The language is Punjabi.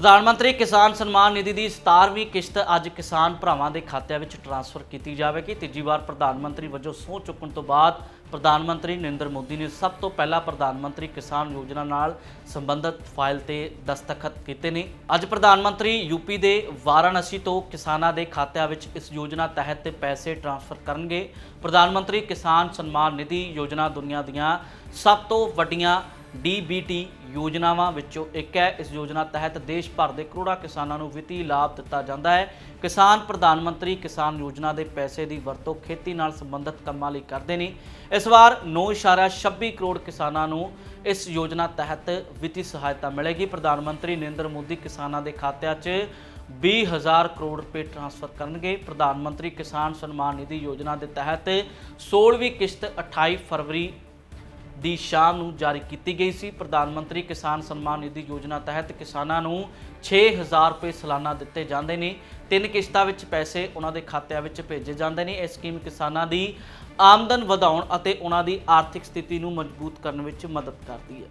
ਪ੍ਰਧਾਨ ਮੰਤਰੀ ਕਿਸਾਨ ਸਨਮਾਨ ਨਿਧੀ ਦੀ 17ਵੀਂ ਕਿਸ਼ਤ ਅੱਜ ਕਿਸਾਨ ਭਰਾਵਾਂ ਦੇ ਖਾਤਿਆਂ ਵਿੱਚ ਟਰਾਂਸਫਰ ਕੀਤੀ ਜਾਵੇਗੀ। ਤੀਜੀ ਵਾਰ ਪ੍ਰਧਾਨ ਮੰਤਰੀ ਵਜੋਂ ਸਹੁੰ ਚੁੱਕਣ ਤੋਂ ਬਾਅਦ ਪ੍ਰਧਾਨ ਮੰਤਰੀ ਨਰਿੰਦਰ ਮੋਦੀ ਨੇ ਸਭ ਤੋਂ ਪਹਿਲਾਂ ਪ੍ਰਧਾਨ ਮੰਤਰੀ ਕਿਸਾਨ ਯੋਜਨਾ ਨਾਲ ਸੰਬੰਧਿਤ ਫਾਈਲ ਤੇ ਦਸਤਖਤ ਕੀਤੇ ਨੇ। ਅੱਜ ਪ੍ਰਧਾਨ ਮੰਤਰੀ ਯੂਪੀ ਦੇ ਵਾਰਾਣਸੀ ਤੋਂ ਕਿਸਾਨਾਂ ਦੇ ਖਾਤਿਆਂ ਵਿੱਚ ਇਸ ਯੋਜਨਾ ਤਹਿਤ ਪੈਸੇ ਟ੍ਰਾਂਸਫਰ ਕਰਨਗੇ। ਪ੍ਰਧਾਨ ਮੰਤਰੀ ਕਿਸਾਨ ਸਨਮਾਨ ਨਿਧੀ ਯੋਜਨਾ ਦੁਨੀਆ ਦੀਆਂ ਸਭ ਤੋਂ ਵੱਡੀਆਂ ਡੀਬੀਟੀ ਯੋਜਨਾਵਾਂ ਵਿੱਚੋਂ ਇੱਕ ਹੈ। ਇਸ ਯੋਜਨਾ ਤਹਿਤ ਦੇਸ਼ ਭਰ ਦੇ ਕਰੋੜਾਂ ਕਿਸਾਨਾਂ ਨੂੰ ਵਿੱਤੀ ਲਾਭ ਦਿੱਤਾ ਜਾਂਦਾ ਹੈ। ਕਿਸਾਨ ਪ੍ਰਧਾਨ ਮੰਤਰੀ ਕਿਸਾਨ ਯੋਜਨਾ ਦੇ ਪੈਸੇ ਦੀ ਵਰਤੋਂ ਖੇਤੀ ਨਾਲ ਸੰਬੰਧਿਤ ਕੰਮਾਂ ਲਈ ਕਰਦੇ ਨੇ। ਇਸ ਵਾਰ 9.26 ਕਰੋੜ ਕਿਸਾਨਾਂ ਨੂੰ ਇਸ ਯੋਜਨਾ ਤਹਿਤ ਵਿੱਤੀ ਸਹਾਇਤਾ ਮਿਲੇਗੀ। ਪ੍ਰਧਾਨ ਮੰਤਰੀ ਨਰਿੰਦਰ ਮੋਦੀ ਕਿਸਾਨਾਂ ਦੇ ਖਾਤਿਆਂ 'ਚ 20000 ਕਰੋੜ ਰੁਪਏ ਟ੍ਰਾਂਸਫਰ ਕਰਨਗੇ। ਪ੍ਰਧਾਨ ਮੰਤਰੀ ਕਿਸਾਨ ਸਨਮਾਨ ਨਿਧੀ ਯੋਜਨਾ ਦੇ ਤਹਿਤ 16ਵੀਂ ਕਿਸ਼ਤ 28 ਫਰਵਰੀ ਦੀ ਸ਼ਾਮ ਨੂੰ ਜਾਰੀ ਕੀਤੀ ਗਈ ਸੀ। ਪ੍ਰਧਾਨ ਮੰਤਰੀ ਕਿਸਾਨ ਸਨਮਾਨ ਨਿਧੀ ਯੋਜਨਾ ਤਹਿਤ ਕਿਸਾਨਾਂ ਨੂੰ 6000 ਰੁਪਏ ਸਾਲਾਨਾ ਦਿੱਤੇ ਜਾਂਦੇ ਨੇ। ਤਿੰਨ ਕਿਸ਼ਤਾਂ ਵਿੱਚ ਪੈਸੇ ਉਹਨਾਂ ਦੇ ਖਾਤਿਆਂ ਵਿੱਚ ਭੇਜੇ ਜਾਂਦੇ ਨੇ। ਇਹ ਸਕੀਮ ਕਿਸਾਨਾਂ ਦੀ ਆਮਦਨ ਵਧਾਉਣ ਅਤੇ ਉਹਨਾਂ ਦੀ ਆਰਥਿਕ ਸਥਿਤੀ ਨੂੰ ਮਜ਼ਬੂਤ ਕਰਨ ਵਿੱਚ ਮਦਦ ਕਰਦੀ ਹੈ।